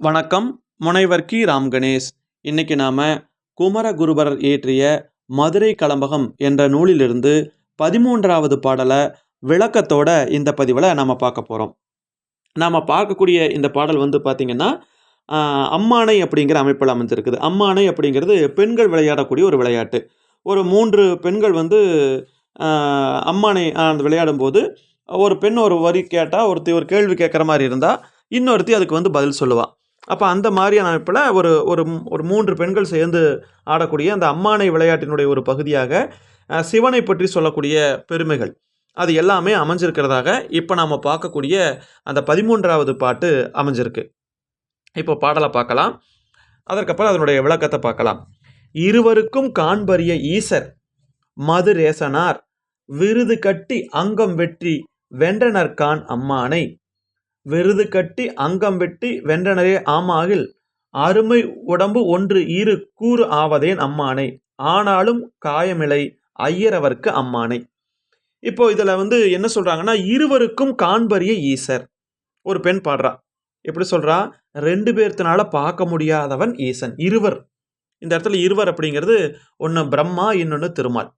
வணக்கம். முனைவர் கி. ராம் கணேஷ். இன்னைக்கு நாம் குமரகுருபரர் இயற்றிய மதுரை கலம்பகம் என்ற நூலிலிருந்து பதிமூன்றாவது பாடலை விளக்கத்தோட இந்த பதிவில் நாம் பார்க்க போகிறோம் நாம் பார்க்கக்கூடிய இந்த பாடல் வந்து பார்த்திங்கன்னா அம்மானை அப்படிங்கிற அமைப்பில் அமைஞ்சிருக்குது அம்மானை அப்படிங்கிறது பெண்கள் விளையாடக்கூடிய ஒரு விளையாட்டு. ஒரு மூன்று பெண்கள் வந்து அம்மானை ஆஹ், விளையாடும்போது ஒரு பெண் ஒரு வரி கேட்டால் ஒருத்தி ஒரு கேள்வி கேட்குற மாதிரி இருந்தால் இன்னொருத்தி அதுக்கு வந்து பதில் சொல்லுவாள் அப்போ அந்த மாதிரியான அமைப்பில் ஒரு ஒரு ஒரு மூன்று பெண்கள் சேர்ந்து ஆடக்கூடிய அந்த அம்மானை விளையாட்டினுடைய ஒரு பகுதியாக சிவனை பற்றி சொல்லக்கூடிய பெருமைகள். அது எல்லாமே அமைஞ்சிருக்கிறதாக இப்போ நாம் பார்க்கக்கூடிய அந்த பதிமூன்றாவது பாட்டு அமைஞ்சிருக்கு. இப்போ பாடலை பார்க்கலாம். அதற்கப்புறம் அதனுடைய விளக்கத்தை பார்க்கலாம். இருவருக்கும் காண்பறிய ஈசர் மதுரேசனார் விருது கட்டி அங்கம் வெற்றி வென்றனர்கான் அம்மானை. விருது கட்டி அங்கம் வெட்டி வென்றனரே ஆமாகில். அருமை உடம்பு ஒன்று இரு கூறு ஆவதேன் அம்மானை. ஆனாலும் காயமில்லை ஐயரவர்க்கு அம்மானை. இப்போ இதில் வந்து என்ன சொல்கிறாங்கன்னா இருவருக்கும் காண்பரிய ஈசர். ஒரு பெண் பாடுறா. எப்படி சொல்கிறா ரெண்டு பேர்த்தினால பார்க்க முடியாதவன் ஈசன் இருவர். இந்த இடத்துல இருவர் அப்படிங்கிறது ஒன்று பிரம்மா இன்னொன்று திருமால்.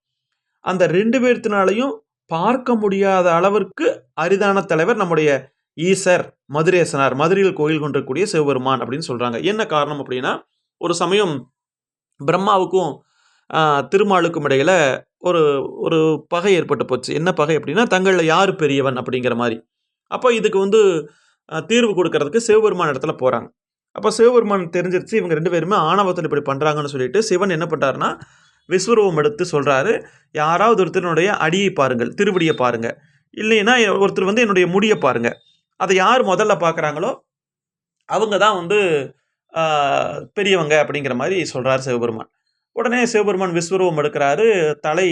அந்த ரெண்டு பேர்த்தினாலையும் பார்க்க முடியாத அளவிற்கு அரிதான தலைவர் நம்முடைய ஈசர் மதுரேசனார் மதுரையில் கோயில் கொண்டிருக்கக்கூடிய சிவபெருமான் அப்படின்னு சொல்கிறாங்க என்ன காரணம் அப்படின்னா ஒரு சமயம் பிரம்மாவுக்கும் திருமாலுக்கும் இடையில் ஒரு ஒரு பகை ஏற்பட்டு போச்சு. என்ன பகை அப்படின்னா தங்களில் யார் பெரியவன் அப்படிங்கிற மாதிரி. அப்போ இதுக்கு வந்து தீர்வு கொடுக்கறதுக்கு சிவபெருமான் இடத்துல போகிறாங்க அப்போ சிவபெருமான் தெரிஞ்சிருச்சு இவங்க ரெண்டு பேருமே ஆணவத்தில் இப்படி பண்ணுறாங்கன்னு சொல்லிட்டு சிவன் என்ன பண்ணுறாருன்னா விஸ்வரூபம் எடுத்து சொல்கிறாரு யாராவது ஒருத்தருடைய அடியை பாருங்கள் திருவடியை பாருங்கள் இல்லைன்னா ஒருத்தர் வந்து என்னுடைய முடியை பாருங்கள் அதை யார் முதல்ல பார்க்குறாங்களோ அவங்க தான் வந்து பெரியவங்க அப்படிங்கிற மாதிரி சொல்கிறார் சிவபெருமான். உடனே சிவபெருமான் விஸ்வரூபம் எடுக்கிறாரு. தலை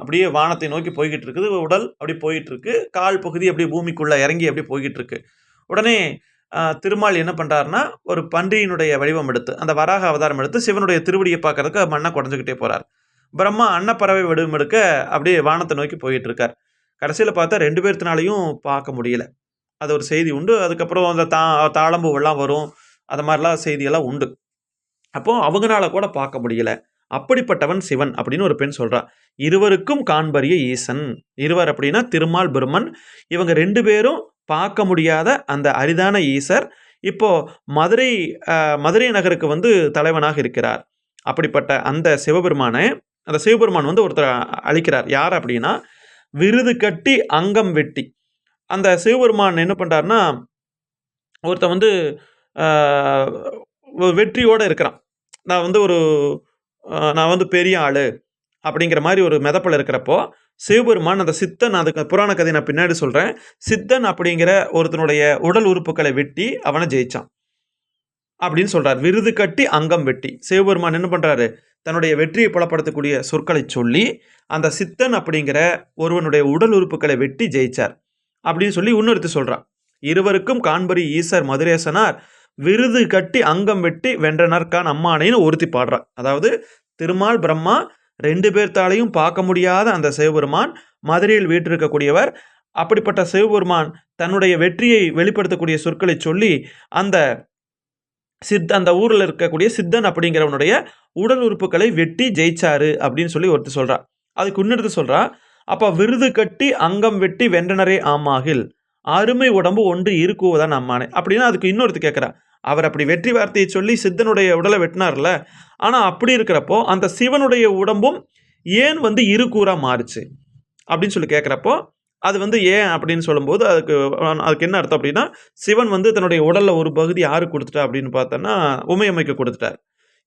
அப்படியே வானத்தை நோக்கி போய்கிட்டு இருக்குது. உடல் அப்படி போயிட்டு இருக்கு கால் பகுதி அப்படியே பூமிக்குள்ளே இறங்கி அப்படியே போய்கிட்டு இருக்கு உடனே திருமால் என்ன பண்ணுறாருன்னா ஒரு பன்றியினுடைய வடிவம் எடுத்து அந்த வராக அவதாரம் எடுத்து சிவனுடைய திருவடியை பார்க்கறதுக்கு மண்ணை குடஞ்சிக்கிட்டே போகிறார் பிரம்மா அன்னப்பறவை வடிவம் எடுக்க அப்படியே வானத்தை நோக்கி போயிட்டு இருக்கார் கடைசியில் பார்த்தா ரெண்டு பேர்த்தினாலையும் பார்க்க முடியல. அது ஒரு செய்தி உண்டு. அதுக்கப்புறம் அந்த தா தாளம்பூவெல்லாம் வரும். அது மாதிரிலாம் செய்தியெல்லாம் உண்டு. அப்போது அவங்களால கூட பார்க்க முடியல. அப்படிப்பட்டவன் சிவன் அப்படின்னு ஒரு பெண் சொல்கிறான் இருவருக்கும் காண்பரிய ஈசன். இருவர் அப்படின்னா திருமால் பிரம்மன். இவங்க ரெண்டு பேரும் பார்க்க முடியாத அந்த அரிதான ஈசர். இப்போது மதுரை மதுரை நகருக்கு வந்து தலைவனாக இருக்கிறார். அப்படிப்பட்ட அந்த சிவபெருமானை அந்த சிவபெருமான் வந்து ஒருத்தர் அழிக்கிறார். யார் அப்படின்னா விருது கட்டி அங்கம் வெட்டி. அந்த சிவபெருமான் என்ன பண்ணுறாருன்னா ஒருத்தன் வந்து வெற்றியோடு இருக்கிறான். நான் வந்து ஒரு நான் வந்து பெரிய ஆள் அப்படிங்கிற மாதிரி ஒரு மிதப்பில் இருக்கிறப்போ சிவபெருமான் அந்த சித்தன் அதுக்கு புராண கதை நான் பின்னாடி சொல்கிறேன் சித்தன் அப்படிங்கிற ஒருத்தனுடைய உடல் உறுப்புகளை வெட்டி அவனை ஜெயிச்சான். அப்படின்னு சொல்கிறார் விருது கட்டி அங்கம் வெட்டி. சிவபெருமான் என்ன பண்ணுறாரு தன்னுடைய வெற்றியை புலப்படுத்தக்கூடிய சொற்களை சொல்லி அந்த சித்தன் அப்படிங்கிற ஒருவனுடைய உடல் உறுப்புகளை வெட்டி ஜெயிச்சார். அப்படின்னு சொல்லி இன்னொருத்தி சொல்கிறான் இருவருக்கும் காண்பரி ஈசர் மதுரேசனார் விருது கட்டி அங்கம் வெட்டி வென்றனர்கான் அம்மானைன்னு ஒருத்தி பாடுறான் அதாவது திருமால் பிரம்மா ரெண்டு பேர்த்தாலையும் பார்க்க முடியாத அந்த சிவபெருமான் மதுரையில் வீற்றிருக்கக்கூடியவர். அப்படிப்பட்ட சிவபெருமான் தன்னுடைய வெற்றியை வெளிப்படுத்தக்கூடிய சொற்களை சொல்லி அந்த சித் அந்த ஊரில் இருக்கக்கூடிய சித்தன் அப்படிங்கிறவனுடைய உடல் உறுப்புகளை வெட்டி ஜெயிச்சாரு அப்படின்னு சொல்லி ஒருத்தர் சொல்கிறான் அதுக்கு இன்னொருத்தர் சொல்கிறான் அப்போ விருது கட்டி அங்கம் வெட்டி வென்றனரே ஆமாகில். அருமை உடம்பு ஒன்று இருக்குவதான் அம்மானே அப்படின்னா அதுக்கு இன்னொருத்து கேட்குறா அவர் அப்படி வெற்றி வார்த்தையை சொல்லி சித்தனுடைய உடலை வெட்டினார்ல ஆனால் அப்படி இருக்கிறப்போ அந்த சிவனுடைய உடம்பும் ஏன் வந்து இருக்கூறாக மாறுச்சு? அப்படின்னு சொல்லி கேட்குறப்போ அது வந்து ஏன் அப்படின்னு சொல்லும்போது அதுக்கு அதுக்கு என்ன அர்த்தம் அப்படின்னா சிவன் வந்து தன்னுடைய உடலில் ஒரு பகுதி யாருக்கு கொடுத்துட்டா அப்படின்னு பார்த்தோன்னா உமையம்மைக்கு கொடுத்துட்டார்.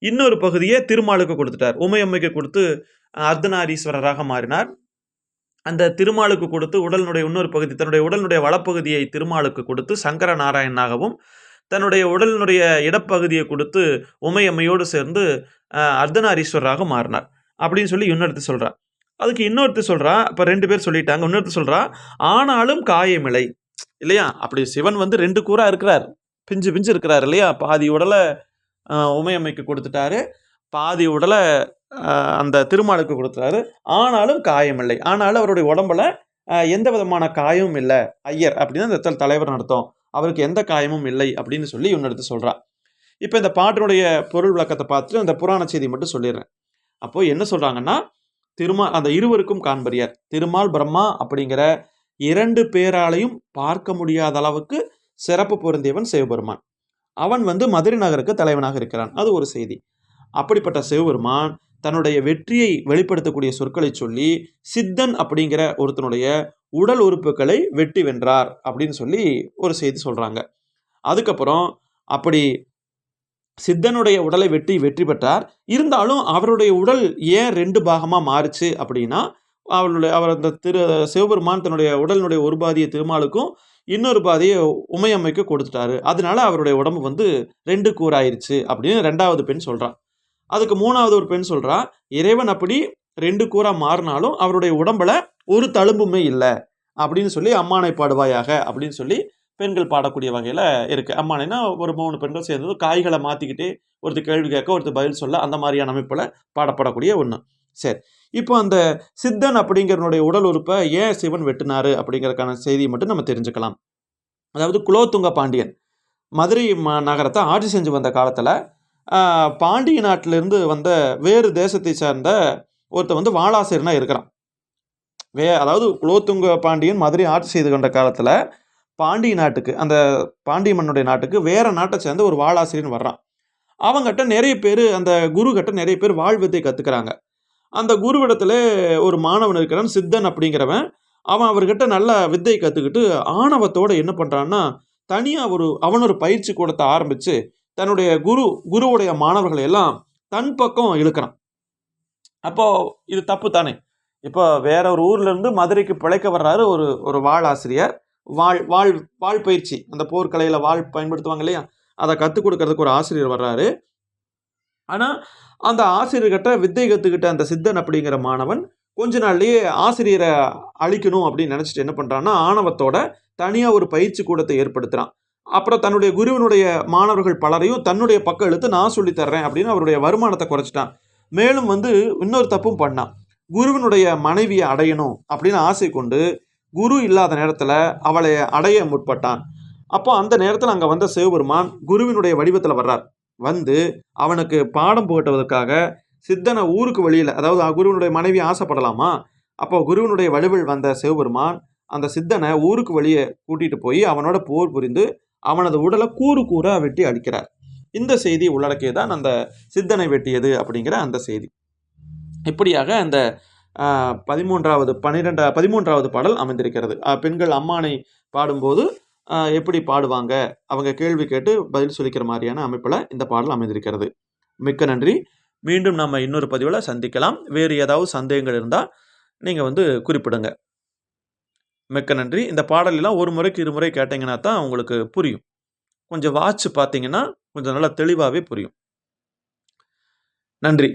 இன்னொரு பகுதியை திருமாலுக்கு கொடுத்துட்டார். உமையம்மைக்கு கொடுத்து அர்த்தநாரீஸ்வரராக மாறினார். அந்த திருமாலுக்கு கொடுத்து உடலினுடைய இன்னொரு பகுதி தன்னுடைய உடலினுடைய வளப்பகுதியை திருமாலுக்கு கொடுத்து சங்கர நாராயணனாகவும் தன்னுடைய உடலினுடைய இடப்பகுதியை கொடுத்து உமையம்மையோடு சேர்ந்து அர்த்தநாரீஸ்வரராக மாறினார். அப்படின்னு சொல்லி இன்னொருத்து சொல்கிறார் அதுக்கு இன்னொருத்து சொல்கிறா இப்போ ரெண்டு பேர் சொல்லிட்டாங்க. இன்னொருத்து சொல்கிறா ஆனாலும் காயமில்லை. இல்லையா? அப்படி சிவன் வந்து ரெண்டு கூறாக இருக்கிறார். பிஞ்சு பிஞ்சு இருக்கிறார் இல்லையா? பாதி உடலை உமையம்மைக்கு கொடுத்துட்டாரு. பாதி உடலை அந்த திருமாலுக்கு கொடுத்துறாரு ஆனாலும் காயமில்லை. ஆனாலும் அவருடைய உடம்புல எந்த விதமான காயமும் இல்லை. ஐயர் அப்படின்னு அந்த தலைவர் நடத்தும். அவருக்கு எந்த காயமும் இல்லை அப்படின்னு சொல்லி இன்னொடுத்து சொல்கிறான் இப்போ இந்த பாட்டினுடைய பொருள் விளக்கத்தை பார்த்துட்டு அந்த புராண செய்தி மட்டும் சொல்லிடுறேன். அப்போது என்ன சொல்கிறாங்கன்னா திருமால் அந்த இருவருக்கும் காண்பறியார். திருமால் பிரம்மா அப்படிங்கிற இரண்டு பேராலையும் பார்க்க முடியாத அளவுக்கு சிறப்பு பொருந்தியவன் சிவபெருமான். அவன் வந்து மதுரை நகருக்கு தலைவனாக இருக்கிறான். அது ஒரு செய்தி. அப்படிப்பட்ட சிவபெருமான் தன்னுடைய வெற்றியை வெளிப்படுத்தக்கூடிய சொற்களை சொல்லி சித்தன் அப்படிங்கிற ஒருத்தனுடைய உடல் உறுப்புகளை வெட்டி வென்றார் அப்படின்னு சொல்லி ஒரு செய்தி சொல்கிறாங்க அதுக்கப்புறம் அப்படி சித்தனுடைய உடலை வெட்டி வெற்றி பெற்றார். இருந்தாலும் அவருடைய உடல் ஏன் ரெண்டு பாகமாக மாறுச்சு அப்படின்னா அவருடைய அவர் அந்த திரு சிவபெருமான் தன்னுடைய உடலினுடைய ஒரு பாதியை திருமாலுக்கும் இன்னொரு பாதியை உமையம்மைக்கு கொடுத்துட்டாரு. அதனால அவருடைய உடம்பு வந்து ரெண்டு கூறாயிருச்சு அப்படின்னு ரெண்டாவது பெண் சொல்கிறான் அதுக்கு மூணாவது ஒரு பெண் சொல்றா இறைவன் அப்படி ரெண்டு கூறா மாறினாலும் அவருடைய உடம்புல ஒரு தழும்புமே இல்லை. அப்படின்னு சொல்லி அம்மானை பாடுவாயாக அப்படின்னு சொல்லி பெண்கள் பாடக்கூடிய வகையில் இருக்கு. அம்மானைனா ஒரு மூணு பெண்கள் சேர்ந்தது காய்களை மாற்றிக்கிட்டே ஒருத்தர் கேள்வி கேட்க ஒருத்தர் பதில் சொல்ல அந்த மாதிரியான அமைப்பில் பாடப்படக்கூடிய ஒன்று சரி. இப்போ அந்த சித்தன் அப்படிங்கிறனுடைய உடல் உறுப்பை ஏன் சிவன் வெட்டினாரு அப்படிங்கிறதுக்கான செய்தியை மட்டும் நம்ம தெரிஞ்சுக்கலாம். அதாவது குலோத்துங்க பாண்டியன் மதுரை ம நகரத்தை ஆட்சி செஞ்சு வந்த காலத்தில் பாண்டிய நாட்டிலிருந்து வந்த வேறு தேசத்தை சார்ந்த ஒருத்தர் வந்து வாளாசிரியனா இருக்கிறான். வே அதாவது குலோத்துங்க பாண்டியன் மதுரை ஆட்சி செய்து கொண்ட காலத்தில் பாண்டிய நாட்டுக்கு அந்த பாண்டிய மன்னுடைய நாட்டுக்கு வேறு நாட்டை சேர்ந்த ஒரு வாலாசிரியன் வர்றான். அவங்ககிட்ட நிறைய பேர் அந்த குரு நிறைய பேர் வாழ்வித்தை கற்றுக்கிறாங்க அந்த குருவிடத்தில் ஒரு மாணவன் இருக்கிறான் சித்தன் அப்படிங்கிறவன். அவன் அவர்கிட்ட நல்ல வித்தை கற்றுக்கிட்டு ஆணவத்தோடு என்ன பண்ணுறான்னா தனியாக ஒரு அவன் ஒரு பயிற்சி கூடத்தை ஆரம்பித்து தன்னுடைய குரு குருவுடைய மாணவர்களை எல்லாம் தன் பக்கம் இழுக்கிறான். அப்போ இது தப்பு தானே? இப்போ வேற ஒரு ஊர்ல இருந்து மதுரைக்கு பிழைக்க வர்றாரு ஒரு ஒரு வாழ் ஆசிரியர் வாழ் வாழ் வாழ் பயிற்சி. அந்த போர்க்கலையில் வாழ் பயன்படுத்துவாங்க இல்லையா? அதை கற்றுக் கொடுக்கறதுக்கு ஒரு ஆசிரியர் வர்றாரு. ஆனால் அந்த ஆசிரியர்கிட்ட வித்தை கற்றுக்கிட்ட அந்த சித்தன் அப்படிங்கிற மாணவன் கொஞ்ச நாள்லேயே ஆசிரியரை அழிக்கணும் அப்படின்னு நினச்சிட்டு என்ன பண்ணுறான்னா ஆணவத்தோட தனியாக ஒரு பயிற்சி கூடத்தை ஏற்படுத்துகிறான் அப்புறம் தன்னுடைய குருவினுடைய மாணவர்கள் பலரையும் தன்னுடைய பக்கம் எழுத்து நான் சொல்லி தர்றேன் அப்படின்னு அவருடைய வருமானத்தை குறைச்சிட்டான். மேலும் வந்து இன்னொரு தப்பும் பண்ணான். குருவினுடைய மனைவியை அடையணும் அப்படின்னு ஆசை கொண்டு குரு இல்லாத நேரத்தில் அவளை அடைய முற்பட்டான். அப்போ அந்த நேரத்தில் அங்கே வந்த சிவபெருமான் குருவினுடைய வடிவத்தில் வர்றார். வந்து அவனுக்கு பாடம் புகட்டுவதற்காக சித்தனை ஊருக்கு வெளியில் அதாவது குருவினுடைய மனைவி ஆசைப்படலாமா? அப்போ குருவினுடைய வடிவில் வந்த சிவபெருமான் அந்த சித்தனை ஊருக்கு வெளியே கூட்டிகிட்டு போய் அவனோட போர் புரிந்து அவனது உடலை கூறு கூற வெட்டி அடிக்கிறார். இந்த செய்தி உள்ளடக்கியதான் அந்த சித்தனை வெட்டியது அப்படிங்கிற அந்த செய்தி. இப்படியாக அந்த பதிமூன்றாவது பன்னிரெண்டா பதிமூன்றாவது பாடல் அமைந்திருக்கிறது. பெண்கள் அம்மானை பாடும்போது எப்படி பாடுவாங்க? அவங்க கேள்வி கேட்டு பதில் சொல்லிக்கிற மாதிரியான அமைப்பில் இந்த பாடல் அமைந்திருக்கிறது. மிக்க நன்றி. மீண்டும் நம்ம இன்னொரு பதிவில் சந்திக்கலாம். வேறு ஏதாவது சந்தேகங்கள் இருந்தால் நீங்கள் வந்து குறிப்பிடுங்க. மிக்க நன்றி. இந்த பாடலெல்லாம் ஒரு முறைக்கு இருமுறை கேட்டிங்கன்னா தான் உங்களுக்கு புரியும். கொஞ்சம் வாட்ச் பார்த்தீங்கன்னா கொஞ்சம் நல்லா தெளிவாகவே புரியும். நன்றி.